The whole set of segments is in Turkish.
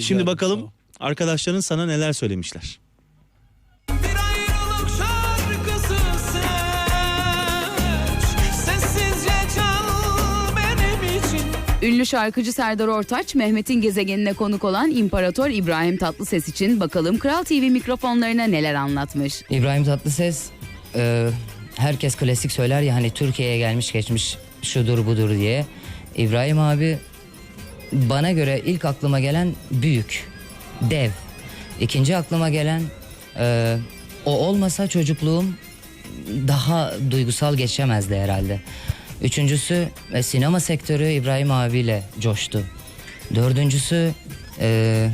Şimdi bakalım arkadaşların sana neler söylemişler. Bir ayrılık şarkısı seç Sessizce çal benim için Ünlü şarkıcı Serdar Ortaç, Mehmet'in gezegenine konuk olan İmparator İbrahim Tatlıses için bakalım Kral TV mikrofonlarına neler anlatmış. İbrahim Tatlıses e, herkes klasik söyler ya hani Türkiye'ye gelmiş geçmiş şudur budur diye. İbrahim abi bana göre ilk aklıma gelen büyük, dev. İkinci aklıma gelen e, o olmasa çocukluğum daha duygusal geçemezdi herhalde. Üçüncüsü e, sinema sektörü İbrahim abiyle coştu. Dördüncüsü e,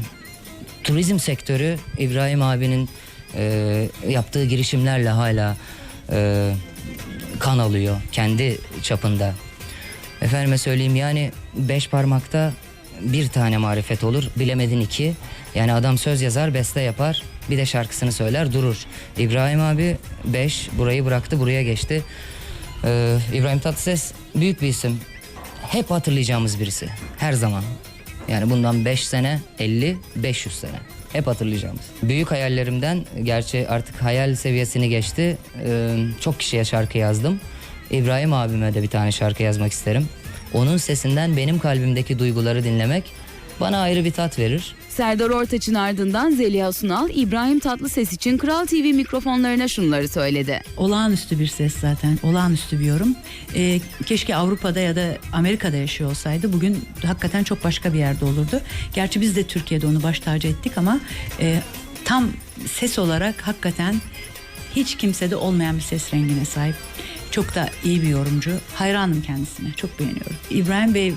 turizm sektörü İbrahim abinin e, yaptığı girişimlerle hala e, kan alıyor kendi çapında. Efendime söyleyeyim yani beş parmakta bir tane marifet olur bilemedin iki. Yani adam söz yazar beste yapar bir de şarkısını söyler durur. İbrahim abi beş burayı bıraktı buraya geçti. Ee, İbrahim Tatlıses büyük bir isim. Hep hatırlayacağımız birisi. Her zaman. Yani bundan 5 sene, 50, 500 sene. Hep hatırlayacağımız. Büyük hayallerimden, gerçi artık hayal seviyesini geçti. Ee, çok kişiye şarkı yazdım. İbrahim abime de bir tane şarkı yazmak isterim. Onun sesinden benim kalbimdeki duyguları dinlemek bana ayrı bir tat verir. Serdar Ortaç'ın ardından Zeliha Sunal, İbrahim Tatlıses için Kral TV mikrofonlarına şunları söyledi. olağanüstü bir ses zaten. Olağanüstü bir yorum. Ee, keşke Avrupa'da ya da Amerika'da yaşıyor olsaydı bugün hakikaten çok başka bir yerde olurdu. Gerçi biz de Türkiye'de onu baş tacı ettik ama e, tam ses olarak hakikaten hiç kimsede olmayan bir ses rengine sahip. Çok da iyi bir yorumcu. Hayranım kendisine. Çok beğeniyorum. İbrahim Bey e,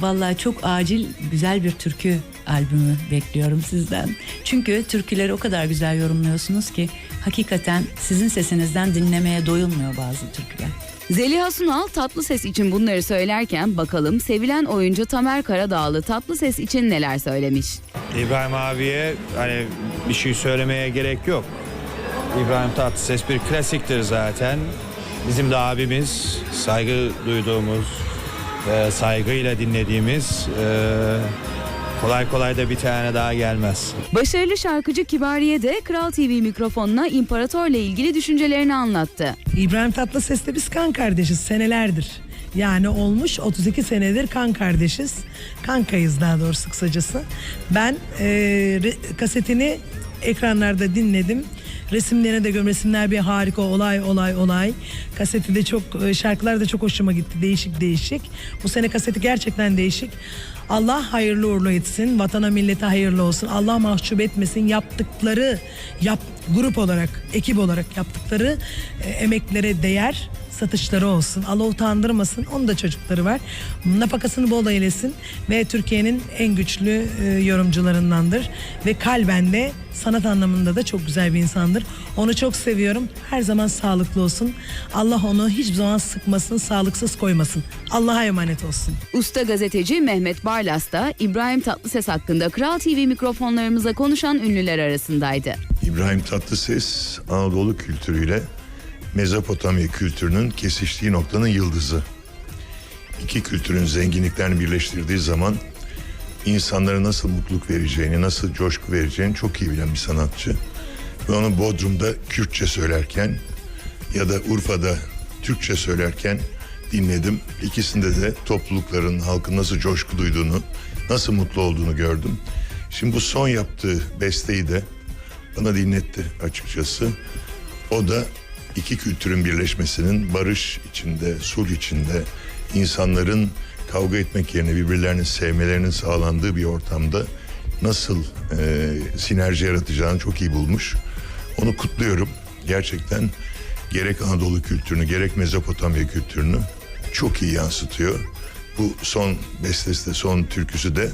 vallahi çok acil güzel bir türkü albümü bekliyorum sizden. Çünkü türküleri o kadar güzel yorumluyorsunuz ki hakikaten sizin sesinizden dinlemeye doyulmuyor bazı türküler. Zeliha Sunal Tatlıses için bunları söylerken bakalım sevilen oyuncu Tamer Karadağlı Tatlıses için neler söylemiş. İbrahim abiye hani bir şey söylemeye gerek yok. İbrahim Tatlıses bir klasiktir zaten. Bizim de abimiz, saygı duyduğumuz, e, saygıyla dinlediğimiz e, kolay kolay da bir tane daha gelmez. Başarılı şarkıcı Kibariye de Kral TV mikrofonuna İmparator'la ilgili düşüncelerini anlattı. İbrahim Tatlıses'le biz kan kardeşiz senelerdir. Yani olmuş 32 senedir kan kardeşiz. Kankayız daha doğrusu kısacası. Ben e, re- kasetini ekranlarda dinledim. Resimlerine de gördüm. Resimler bir harika olay olay olay. Kaseti de çok e, şarkılar da çok hoşuma gitti. Değişik değişik. Bu sene kaseti gerçekten değişik. Allah hayırlı uğurlu etsin. Vatana millete hayırlı olsun. Allah mahcup etmesin. Yaptıkları yap, grup olarak, ekip olarak yaptıkları e, emeklere değer satışları olsun. Allah utandırmasın. Onun da çocukları var. Nafakasını bol eylesin ve Türkiye'nin en güçlü e, yorumcularındandır ve kalben de sanat anlamında da çok güzel bir insandır. Onu çok seviyorum. Her zaman sağlıklı olsun. Allah onu hiçbir zaman sıkmasın, sağlıksız koymasın. Allah'a emanet olsun. Usta gazeteci Mehmet Barlas da İbrahim Tatlıses hakkında Kral TV mikrofonlarımıza konuşan ünlüler arasındaydı. İbrahim Tatlıses Anadolu kültürüyle Mezopotamya kültürünün kesiştiği noktanın yıldızı. İki kültürün zenginliklerini birleştirdiği zaman insanlara nasıl mutluluk vereceğini, nasıl coşku vereceğini çok iyi bilen bir sanatçı. Ve onu Bodrum'da Kürtçe söylerken ya da Urfa'da Türkçe söylerken dinledim. İkisinde de toplulukların, halkın nasıl coşku duyduğunu, nasıl mutlu olduğunu gördüm. Şimdi bu son yaptığı besteyi de bana dinletti açıkçası. O da iki kültürün birleşmesinin barış içinde, sulh içinde, insanların kavga etmek yerine birbirlerini sevmelerinin sağlandığı bir ortamda nasıl e, sinerji yaratacağını çok iyi bulmuş. Onu kutluyorum. Gerçekten gerek Anadolu kültürünü gerek Mezopotamya kültürünü çok iyi yansıtıyor. Bu son bestesi de son türküsü de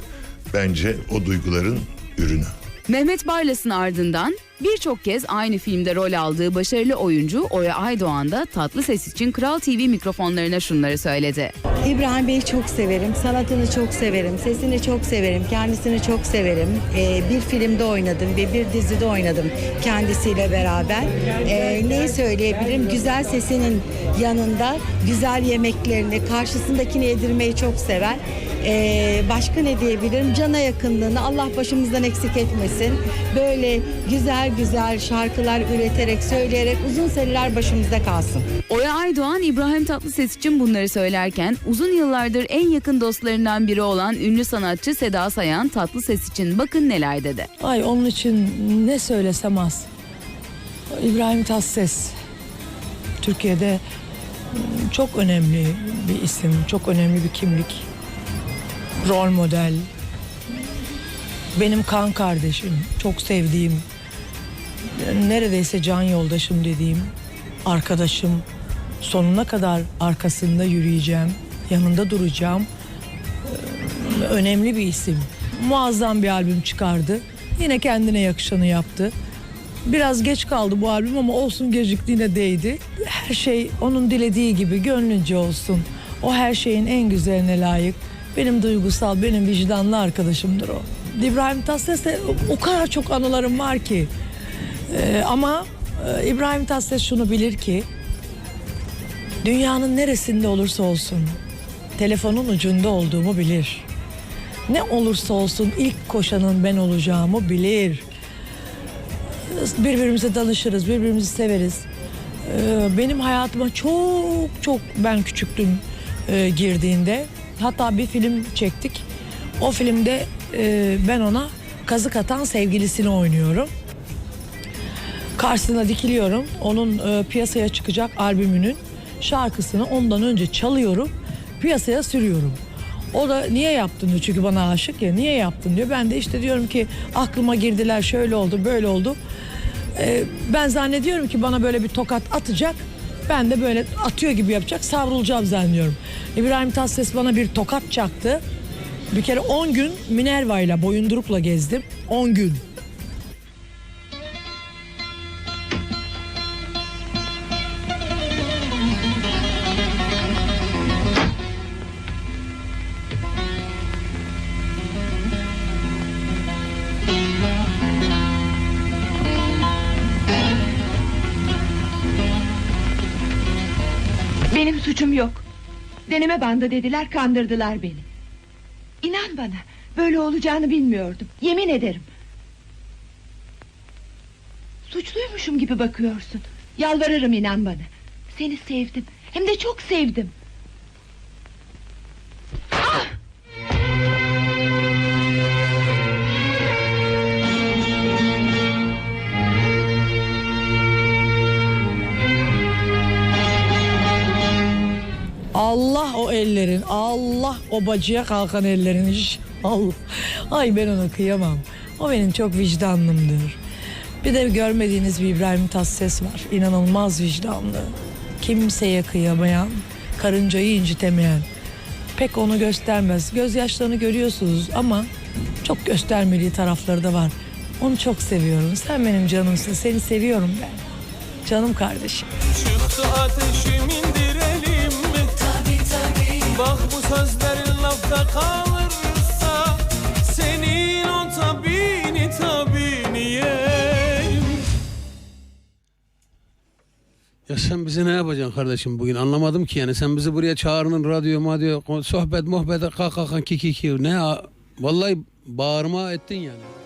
bence o duyguların ürünü. Mehmet Barlas'ın ardından birçok kez aynı filmde rol aldığı başarılı oyuncu Oya Aydoğan da Tatlı Ses için Kral TV mikrofonlarına şunları söyledi. İbrahim Bey'i çok severim, sanatını çok severim, sesini çok severim, kendisini çok severim. Ee, bir filmde oynadım ve bir dizide oynadım kendisiyle beraber. Ee, neyi söyleyebilirim? Güzel sesinin yanında güzel yemeklerini karşısındakini yedirmeyi çok sever. Ee, başka ne diyebilirim? Cana yakınlığını Allah başımızdan eksik etmesin. Böyle güzel güzel şarkılar üreterek, söyleyerek uzun seneler başımızda kalsın. Oya Aydoğan İbrahim Tatlıses için bunları söylerken uzun yıllardır en yakın dostlarından biri olan ünlü sanatçı Seda Sayan Tatlıses için bakın neler dedi. Ay onun için ne söylesem az. İbrahim Tatlıses Türkiye'de çok önemli bir isim, çok önemli bir kimlik. Rol model. Benim kan kardeşim, çok sevdiğim, neredeyse can yoldaşım dediğim arkadaşım. Sonuna kadar arkasında yürüyeceğim, yanında duracağım önemli bir isim. Muazzam bir albüm çıkardı. Yine kendine yakışanı yaptı. Biraz geç kaldı bu albüm ama olsun geciktiğine değdi. Her şey onun dilediği gibi gönlünce olsun. O her şeyin en güzeline layık. Benim duygusal, benim vicdanlı arkadaşımdır o. İbrahim Tatlıses'le o kadar çok anılarım var ki. Ee, ama e, İbrahim Tatlıses şunu bilir ki dünyanın neresinde olursa olsun telefonun ucunda olduğumu bilir. Ne olursa olsun ilk koşanın ben olacağımı bilir. Birbirimize danışırız, birbirimizi severiz. Ee, Benim hayatıma çok çok ben küçüktüm e, girdiğinde. Hatta bir film çektik. O filmde e, ben ona kazık atan sevgilisini oynuyorum. Karşısına dikiliyorum. Onun e, piyasaya çıkacak albümünün şarkısını ondan önce çalıyorum. Piyasaya sürüyorum. O da niye yaptın diyor çünkü bana aşık ya niye yaptın diyor. Ben de işte diyorum ki aklıma girdiler şöyle oldu böyle oldu. E, ben zannediyorum ki bana böyle bir tokat atacak. Ben de böyle atıyor gibi yapacak savrulacağım zannediyorum. İbrahim Tatlıses bana bir tokat çaktı. Bir kere 10 gün Minerva ile boyundurukla gezdim. 10 gün. Benim suçum yok. Deneme bandı dediler kandırdılar beni. İnan bana böyle olacağını bilmiyordum. Yemin ederim. Suçluymuşum gibi bakıyorsun. Yalvarırım inan bana. Seni sevdim. Hem de çok sevdim. Allah o bacıya kalkan ellerin inşallah. Ay ben ona kıyamam. O benim çok vicdanlımdır. Bir de görmediğiniz bir İbrahim Tatlıses var. İnanılmaz vicdanlı. Kimseye kıyamayan, karıncayı incitemeyen. Pek onu göstermez. Gözyaşlarını görüyorsunuz ama çok göstermediği tarafları da var. Onu çok seviyorum. Sen benim canımsın. Seni seviyorum ben. Canım kardeşim. Çıktı ateşim mi? Bak bu sözlerin lafta kalırsa Senin o tabini tabini Ya sen bize ne yapacaksın kardeşim bugün anlamadım ki yani sen bizi buraya çağırdın radyo madyo sohbet muhabbet kalk kalk kiki kiki ne ya? vallahi bağırma ettin yani.